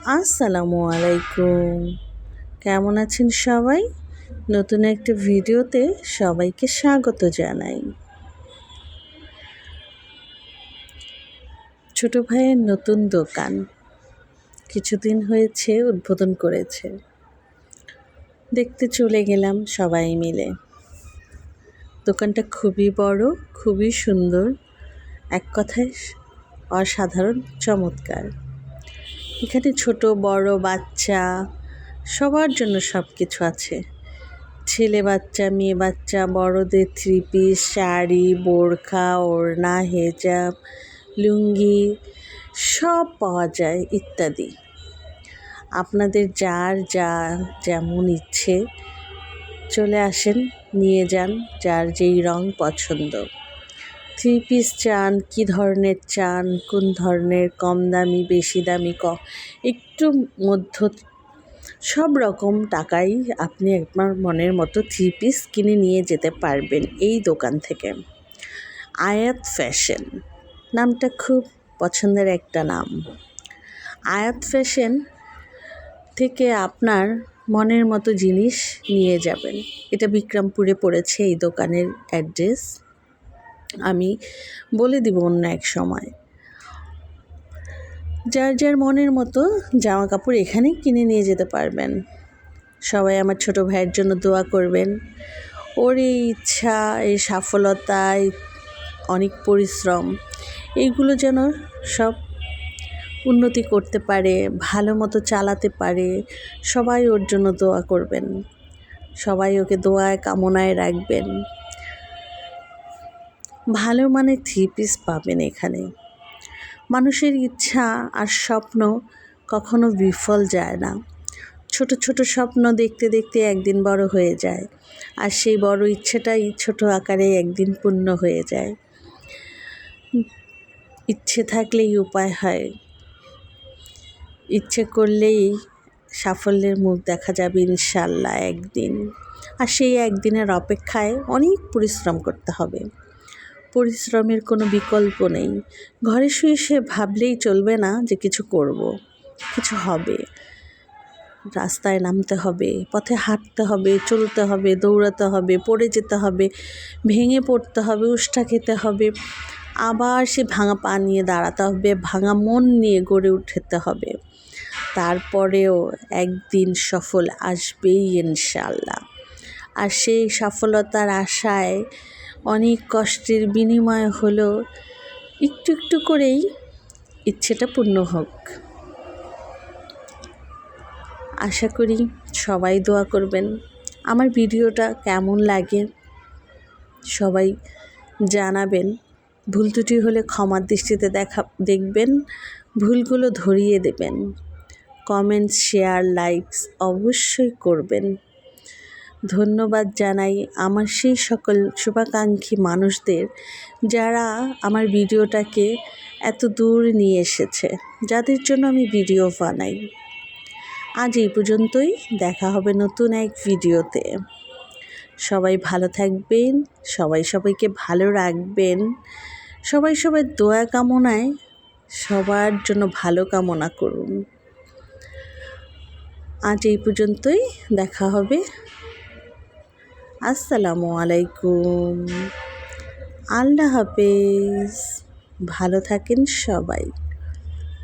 আসসালামু আলাইকুম। কেমন আছেন সবাই? নতুন একটা ভিডিওতে সবাইকে স্বাগত জানাই। ছোট ভাইয়ের নতুন দোকান কিছুদিন হয়েছে, উদ্বোধন করেছে। দেখতে চলে গেলাম সবাই মিলে। দোকানটা খুবই বড়, খুবই সুন্দর। এক কথায় অসাধারণ, চমৎকার। এখানে ছোট, বড়, বাচ্চা, সবার জন্য সব কিছু আছে। ছেলে বাচ্চা, মেয়ে বাচ্চা, বড়দের থ্রি পিস শাড়ি, বোরখা, ওড়না, হেজাব, লুঙ্গি সব পাওয়া যায় ইত্যাদি। আপনাদের যার যা যেমন ইচ্ছে, চলে আসেন, নিয়ে যান, যার যেই রং পছন্দ। থ্রি পিস চান, কী ধরনের চান, কোন ধরনের, কম দামি, বেশি দামি, ক? একটু মধ্য, সব রকম টাকাই আপনি আপনার মনের মতো থ্রি পিস কিনে নিয়ে যেতে পারবেন এই দোকান থেকে। আয়াত ফ্যাশন, নামটা খুব পছন্দের একটা নাম। আয়াত ফ্যাশন থেকে আপনার মনের মতো জিনিস নিয়ে যাবেন। এটা বিক্রমপুরে পড়েছে এই দোকানের অ্যাড্রেস। আমি বলে দিব অন্য এক সময়। যার যার মনের মতো জামা কাপড় এখানে কিনে নিয়ে যেতে পারবেন। সবাই আমার ছোট ভাইয়ের জন্য দোয়া করবেন। ওর এই ইচ্ছা, এই সফলতায় অনেক পরিশ্রম এইগুলো যেন সব উন্নতি করতে পারে, ভালো মতো চালাতে পারে, সবাই ওর জন্য দোয়া করবেন। সবাই ওকে দোয়ায়, কামনায় রাখবেন। ভালো মানে থ্রি পিস পাবেন এখানে। মানুষের ইচ্ছা আর স্বপ্ন কখনো বিফল যায় না। ছোট ছোট স্বপ্ন দেখতে দেখতে একদিন বড় হয়ে যায়, আর সেই বড় ইচ্ছেটাই ছোট আকারে একদিন পূর্ণ হয়ে যায়। ইচ্ছে থাকলেই উপায় হয়। ইচ্ছে করলেই সাফল্যের মুখ দেখা যাবে ইনশাল্লাহ একদিন। আর সেই একদিনের অপেক্ষায় অনেক পরিশ্রম করতে হবে। পরিশ্রমের কোনো বিকল্প নেই। ঘরে শুয়ে সে ভাবলেই চলবে না যে কিছু করব, কিছু হবে। রাস্তায় নামতে হবে, পথে হাঁটতে হবে, চলতে হবে, দৌড়াতে হবে, পড়ে যেতে হবে, ভেঙে পড়তে হবে উষ্ঠা খেতে হবে, আবার সে ভাঙা পা নিয়ে দাঁড়াতে হবে, ভাঙা মন নিয়ে গড়ে উঠতে হবে। তারপরেও একদিন সফল আসবেই ইনশাল্লাহ আর সেই সফলতার আশায় অনেক কষ্টের বিনিময় হলো, একটু একটু করেই ইচ্ছেটা পূর্ণ হোক। আশা করি সবাই দোয়া করবেন, আমার ভিডিওটা কেমন লাগে সবাই জানাবেন। ভুল ত্রুটি হলে ক্ষমার দৃষ্টিতে দেখা, দেখবেন, ভুলগুলো ধরিয়ে দেবেন। কমেন্টস শেয়ার, লাইকস অবশ্যই করবেন। ধন্যবাদ জানাই আমার সেই সকল শুভাকাঙ্ক্ষী মানুষদের যারা আমার ভিডিওটাকে এত দূর নিয়ে এসেছে, যাদের জন্য আমি ভিডিও বানাই। আজ এই পর্যন্তই, দেখা হবে নতুন এক ভিডিওতে। সবাই ভালো থাকবেন, সবাই সবাইকে ভালো রাখবেন, সবাই সবাই দোয়া কামনায় সবার জন্য ভালো কামনা করুন। আজ এই পর্যন্তই, দেখা হবে আসসালামু আলাইকুম। আল্লাহ হাফেজ। ভালো থাকেন সবাই।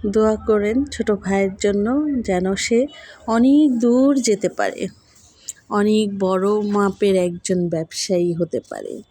দোয়া করেন ছোট ভাইয়ের জন্য যেন সে অনেক দূর যেতে পারে। অনেক বড় মাপের একজন ব্যবসায়ী হতে পারে।